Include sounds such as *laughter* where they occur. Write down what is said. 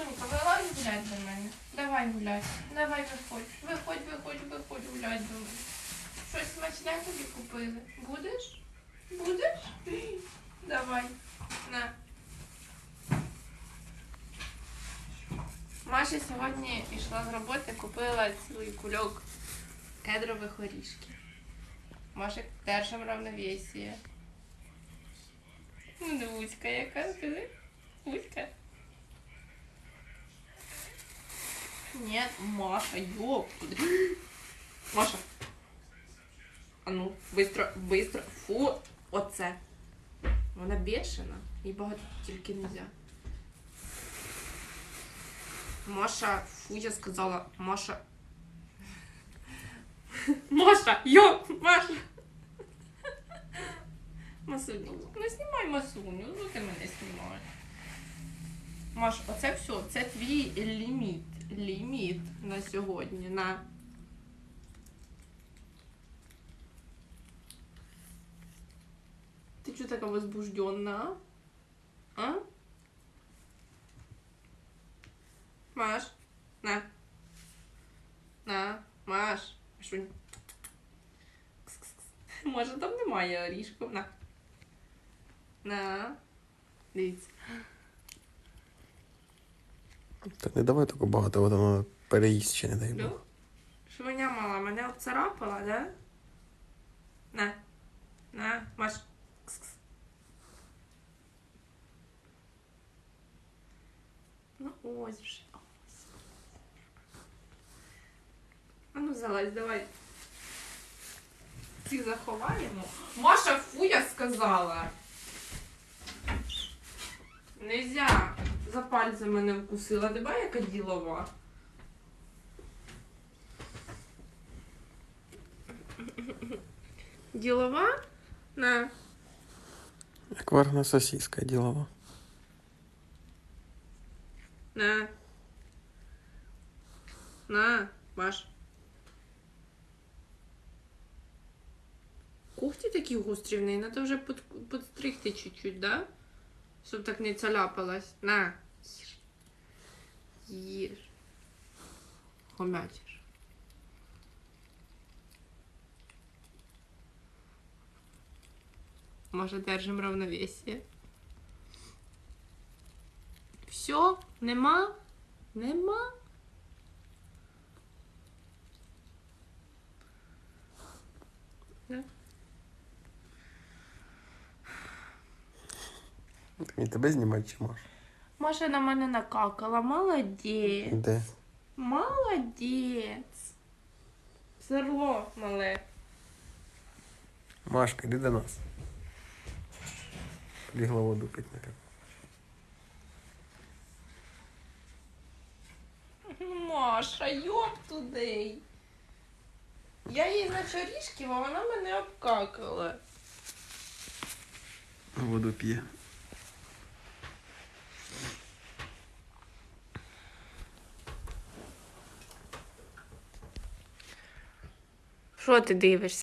Сонька, вилазь гулять до мене. Давай гуляй. Давай виходь. Виходь, виходь, виходь гулять до мене. Щось смачне тобі купили. Будеш? Будеш? Давай. На. Маша сьогодні йшла з роботи, купила цілий кульок кедрових орішків. Маша держим равновесие. Ну, Вузька яка, скажи. Вузька. Нет, Маша, ёптуд. Маша. А ну, быстро, быстро. Фу, оце. Вона бешена. Їй багато тільки нельзя. Маша, фу, я сказала, Маша. Маша, йо, Маша. Масуню, ну знімай Масуню, ну ти мене знімаєш. Маш, оце все, це твій ліміт. Ліміт сьогодні. На. Ти чого така возбужденна? А? Маш, на. На, Маш. Машунь. Кс-кс-кс. Може, там немає орішків. На. На. Дивіться. Та не давай таку багато, воно переїсть ще не дай Бог. Швиня мала, мене обцарапала, да? На. На, Маш. Кс-кс. Ну ось вже. Ось. А ну залазь, давай. Ці заховаємо. Маша, фу, я сказала. Нельзя. За пальцем мене вкусила. Тебе яка ділова? *laughs* Ділова? На. Як варна сосиска ділова. На. На, Маш. Когті такі неї, треба вже под, подстригти чуть-чуть, да? Щоб так не цаляпалась. На. Їж. Хомячиш. Може, держим равновесие. Все? Нема? Нема? Да? Мені тебе знімати чи можеш? Маша на мене накакала. Молодець. Де? Молодець. Зерло мале. Машка, йди до нас. Побігла воду пити, напевно. Маша, йоп туди. Я їй на чорішки, а вона мене обкакала. Воду п'є. Що ти дивишся?